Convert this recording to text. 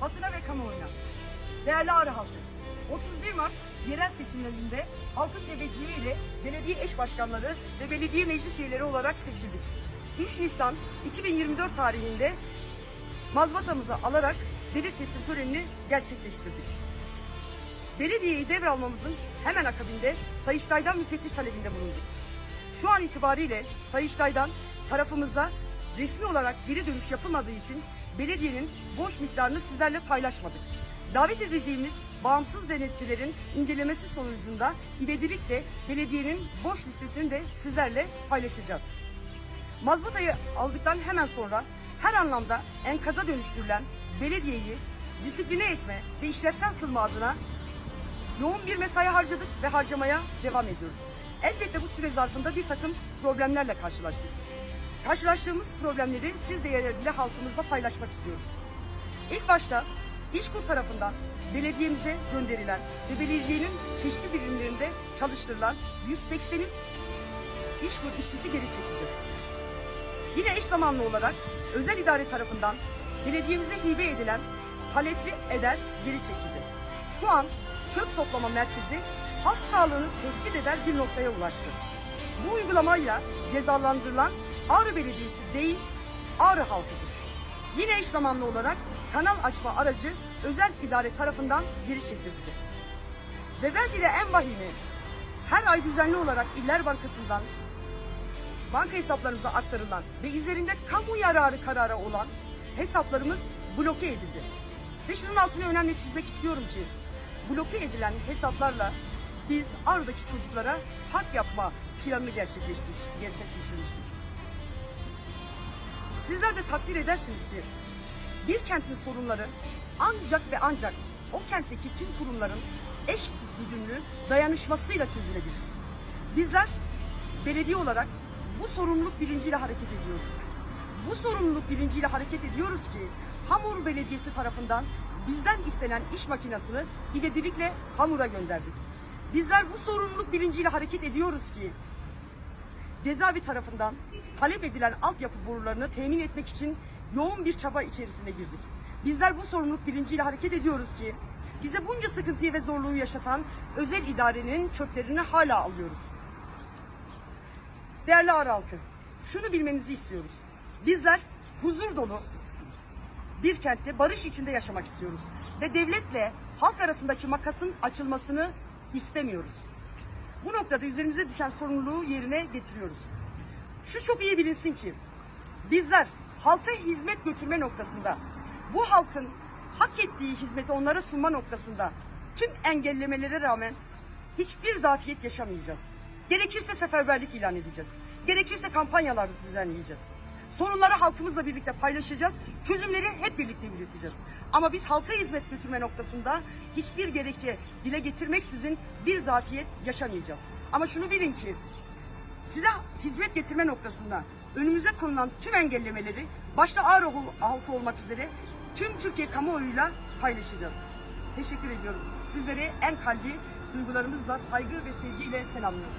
basına ve kamuoyuna. Değerli Ağrı halkı, 31 Mart yerel seçimlerinde halkın teveccühüyle belediye eş başkanları ve belediye meclis üyeleri olarak seçildik. 3 Nisan 2024 tarihinde mazbatamızı alarak devir teslim törenini gerçekleştirdik. Belediyeyi devralmamızın hemen akabinde Sayıştay'dan müfettiş talebinde bulunduk. Şu an itibariyle Sayıştay'dan tarafımıza resmi olarak geri dönüş yapılmadığı için belediyenin borç miktarını sizlerle paylaşmadık. Davet edeceğimiz bağımsız denetçilerin incelemesi sonucunda ivedilikle belediyenin borç listesini de sizlerle paylaşacağız. Mazbatayı aldıktan hemen sonra her anlamda enkaza dönüştürülen belediyeyi disipline etme ve işlevsel kılma adına yoğun bir mesai harcadık ve harcamaya devam ediyoruz. Elbette bu süre zarfında bir takım problemlerle karşılaştık. Karşılaştığımız problemleri siz değerli halkımızla paylaşmak istiyoruz. İlk başta İşkur tarafından belediyemize gönderilen ve belediyenin çeşitli birimlerinde çalıştırılan 183 İşkur işçisi geri çekildi. Yine eş zamanlı olarak özel idare tarafından belediyemize hibe edilen paletli eder geri çekildi. Şu an çöp toplama merkezi halk sağlığını tehdit eder bir noktaya ulaştı. Bu uygulamayla cezalandırılan Ağrı Belediyesi değil Ağrı halkıdır. Yine eş zamanlı olarak kanal açma aracı özel idare tarafından geri çekildi. Ve belki de en vahimi her ay düzenli olarak İller Bankası'ndan banka hesaplarımıza aktarılan ve üzerinde kamu yararı kararı olan hesaplarımız bloke edildi. Ve şunun altını önemli çizmek istiyorum ki bloke edilen hesaplarla biz Ağrı'daki çocuklara hak yapma planını gerçekleşmiş, gerçekleştirmiştik. Sizler de takdir edersiniz ki bir kentin sorunları ancak ve ancak o kentteki tüm kurumların eş güdümlü dayanışmasıyla çözülebilir. Bizler belediye olarak bu sorumluluk bilinciyle hareket ediyoruz. Bu sorumluluk bilinciyle hareket ediyoruz ki Hamur Belediyesi tarafından bizden istenen iş makinesini ivedilikle Hamur'a gönderdik. Bizler bu sorumluluk bilinciyle hareket ediyoruz ki cezaevi tarafından talep edilen altyapı borularını temin etmek için yoğun bir çaba içerisine girdik. Bizler bu sorumluluk bilinciyle hareket ediyoruz ki bize bunca sıkıntıyı ve zorluğu yaşatan özel idarenin çöplerini hala alıyoruz. Değerli Ağrı halkı, şunu bilmenizi istiyoruz. Bizler huzur dolu bir kentte barış içinde yaşamak istiyoruz. Ve devletle halk arasındaki makasın açılmasını istemiyoruz. Bu noktada üzerimize düşen sorumluluğu yerine getiriyoruz. Şu çok iyi bilinsin ki bizler halka hizmet götürme noktasında bu halkın hak ettiği hizmeti onlara sunma noktasında tüm engellemelere rağmen hiçbir zafiyet yaşamayacağız. Gerekirse seferberlik ilan edeceğiz. Gerekirse kampanyalar düzenleyeceğiz. Sorunları halkımızla birlikte paylaşacağız. Çözümleri hep birlikte üreteceğiz. Ama biz halka hizmet götürme noktasında hiçbir gerekçe dile getirmeksizin bir zafiyet yaşamayacağız. Ama şunu bilin ki size hizmet getirme noktasında önümüze konulan tüm engellemeleri başta Ağrı halkı olmak üzere tüm Türkiye kamuoyuyla paylaşacağız. Teşekkür ediyorum. Sizleri en kalbi duygularımızla saygı ve sevgiyle selamlıyoruz.